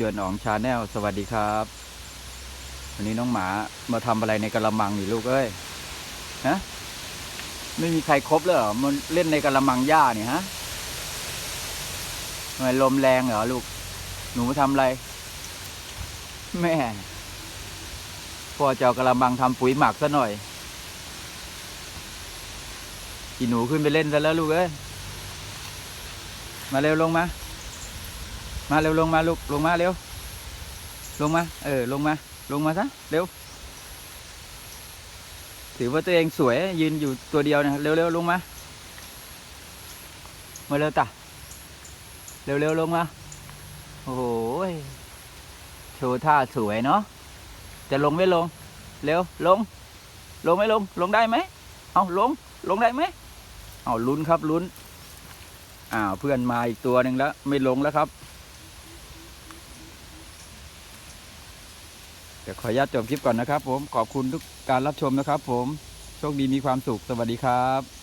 จวนอ๋องชาแนลสวัสดีครับ วันนี้น้องหมามาทำอะไรในกระมังนี่ลูกเอ้ยฮะไม่มีใครครบเลยเหรอมันเล่นในกระมังหญ้านี่ฮะทำไมลมแรงเหรอลูก หนูมาทำอะไร แม่พ่อจะเอากระมังทำปุ๋ยหมักซะหน่อยอีหนูขึ้นไปเล่นซะแล้วลูกเอ้ยมาเร็วลงมา มาเร็วลงมาลูกลงมาเร็ว ลงมา เออ ลงมา ลงมาซะเร็ว ถือว่าตัวเองสวยยืนอยู่ตัวเดียวนะเร็วเร็วลงมา มาเร็วตาเร็วเร็วลงมา โอ้โหโชว์ท่าสวยเนาะจะลงไม่ลง เร็วลง ลงไม่ลง ลงได้ไหมเอาลง ลงได้ไหมเอาลุ้นครับลุ้นอ้าวเพื่อนมาอีกตัวหนึ่งแล้ว ไม่ลงแล้วครับ ดี๋ยวขออนุญาตจบคลิปก่อนนะครับผมขอบคุณทุกการรับชมนะครับผมโชคดีมีความสุขสวัสดีครับ